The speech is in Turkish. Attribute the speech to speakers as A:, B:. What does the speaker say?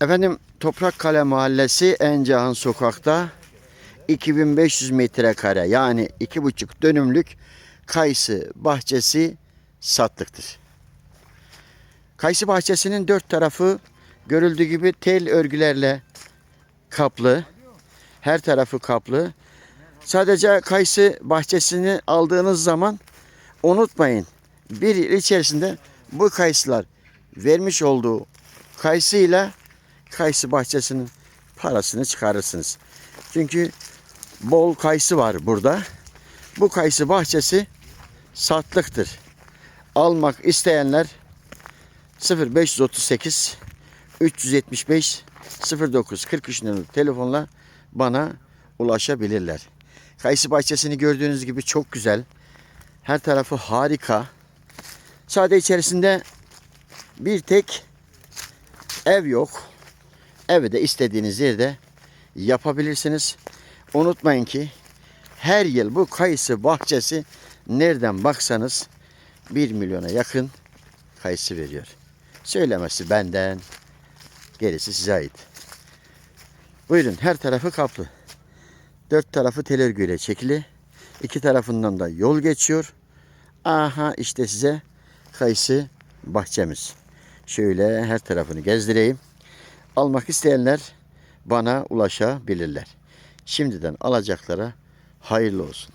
A: Efendim Toprakkale Mahallesi Encahan Sokak'ta 2500 metrekare yani 2,5 dönümlük kayısı bahçesi satlıktır. Kayısı bahçesinin dört tarafı görüldüğü gibi tel örgülerle kaplı. Her tarafı kaplı. Sadece kayısı bahçesini aldığınız zaman unutmayın. Bir yıl içerisinde bu kayısılar vermiş olduğu kayısıyla kayısı bahçesinin parasını çıkarırsınız. Çünkü bol kayısı var burada. Bu kayısı bahçesi satlıktır. Almak isteyenler 0538 375 09 43 numaralı telefonla bana ulaşabilirler. Kayısı bahçesini gördüğünüz gibi çok güzel. Her tarafı harika. Sade içerisinde bir tek ev yok. Evi de istediğiniz yerde yapabilirsiniz. Unutmayın ki her yıl bu kayısı bahçesi nereden baksanız 1 milyona yakın kayısı veriyor. Söylemesi benden, gerisi size ait. Buyurun her tarafı kaplı. Dört tarafı tel örgüyle çekili. İki tarafından da yol geçiyor. Aha işte size kayısı bahçemiz. Şöyle her tarafını gezdireyim. Almak isteyenler bana ulaşabilirler. Şimdiden alacaklara hayırlı olsun.